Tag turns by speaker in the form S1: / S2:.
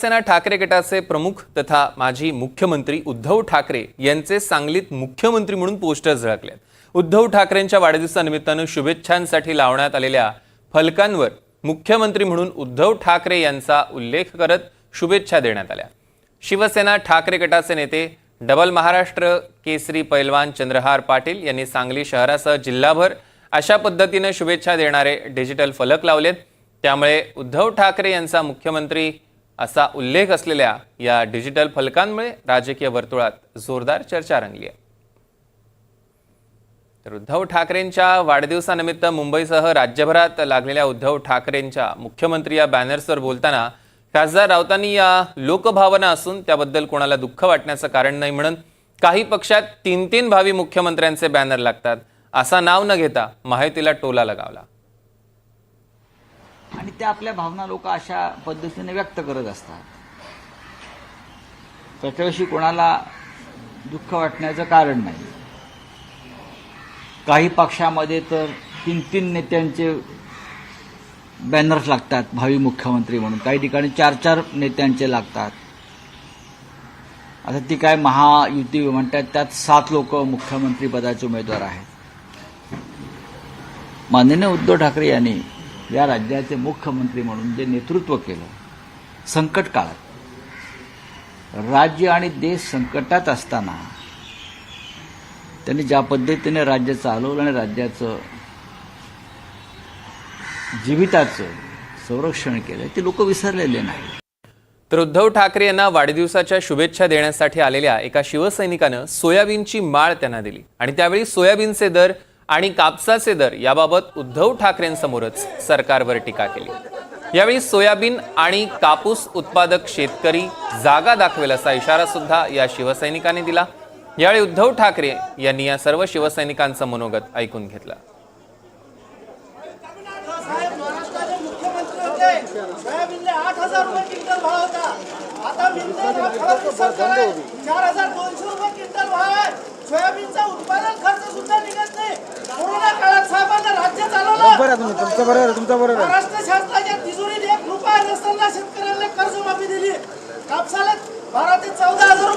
S1: शिवसेना ठाकरे गटाचे प्रमुख तथा माजी मुख्यमंत्री उद्धव ठाकरे यांचे सांगलीत मुख्यमंत्री म्हणून पोस्टर झळकले उद्धव ठाकरेंच्या वाढदिवसानिमित्तानं शुभेच्छांसाठी लावण्यात आलेल्या फलकांवर मुख्यमंत्री म्हणून उद्धव ठाकरे यांचा उल्लेख करत शुभेच्छा देण्यात आल्या. शिवसेना ठाकरे गटाचे नेते डबल महाराष्ट्र केसरी पैलवान चंद्रहार पाटील यांनी सांगली शहरासह जिल्हाभर अशा पद्धतीनं शुभेच्छा देणारे डिजिटल फलक लावलेत. त्यामुळे उद्धव ठाकरे यांचा मुख्यमंत्री असा उल्लेख असलेल्या या डिजिटल फलकांमुळे राजकीय वर्तुळात जोरदार चर्चा रंगली आहे. तर उद्धव ठाकरेंच्या वाढदिवसानिमित्त मुंबईसह राज्यभरात लागलेल्या उद्धव ठाकरेंच्या मुख्यमंत्री या बॅनर्सवर बोलताना खासदार राऊतांनी या लोकभावना असून त्याबद्दल कोणाला दुःख वाटण्याचं कारण नाही म्हणून काही पक्षात तीन तीन भावी मुख्यमंत्र्यांचे बॅनर लागतात असा नाव न घेता माहितीला टोला लगावला.
S2: आणि त्या आपल्या भावना लोक अशा पद्धतीने व्यक्त करत असतात. त्याच्याविषयी कोणाला दुःख वाटण्याचं कारण नाही. काही पक्षामध्ये तर तीन तीन नेत्यांचे बॅनर्स लागतात भावी मुख्यमंत्री म्हणून. काही ठिकाणी चार चार नेत्यांचे लागतात. आता ती काय महायुती म्हणतात त्यात सात लोक मुख्यमंत्री पदाचे उमेदवार आहेत. माननीय उद्धव ठाकरे यांनी या राज्याचे मुख्यमंत्री म्हणून जे नेतृत्व केलं संकट काळात. राज्य आणि देश संकटात असताना त्यांनी ज्या पद्धतीने राज्य चालवलं आणि राज्याचं जीविताचं संरक्षण केलं ते लोक विसरलेले नाही
S1: तर उद्धव ठाकरे यांना वाढदिवसाच्या शुभेच्छा देण्यासाठी आलेल्या एका शिवसैनिकानं सोयाबीनची माळ त्यांना दिली. आणि त्यावेळी सोयाबीनचे दर आणि कापसाचे दर याबाबत उद्धव ठाकरेंसमोरच सरकारवर टीका केली. यावेळी सोयाबीन आणि कापूस उत्पादक शेतकरी जागा दाखवेल असा इशारा सुद्धा या शिवसैनिकाने दिला. यावेळी उद्धव ठाकरे यांनी या सर्व शिवसैनिकांचं मनोगत ऐकून घेतलं.
S3: साहेब महाराष्ट्राचे मुख्यमंत्री होते सोयाबीनला आठ हजार रुपये क्विंटल भाव होता आता विंटर हा फळाची सरकार आहे चार हजार दोनशे रुपये क्विंटल भाव आहे सोयाबीनचा उत्पादन खर्च सुद्धा निघत नाही कोरोना काळात साहेबांना राज्य चालवलं
S4: बरं तुम्ही तुमचं बरोबर आहे, तुमचं बरोबर आहे.
S3: महाराष्ट्र शासनाच्या तिजोरीत एक रुपया नसताना शेतकऱ्यांना कर्जमाफी दिली कापसाला बारा ते चौदा हजार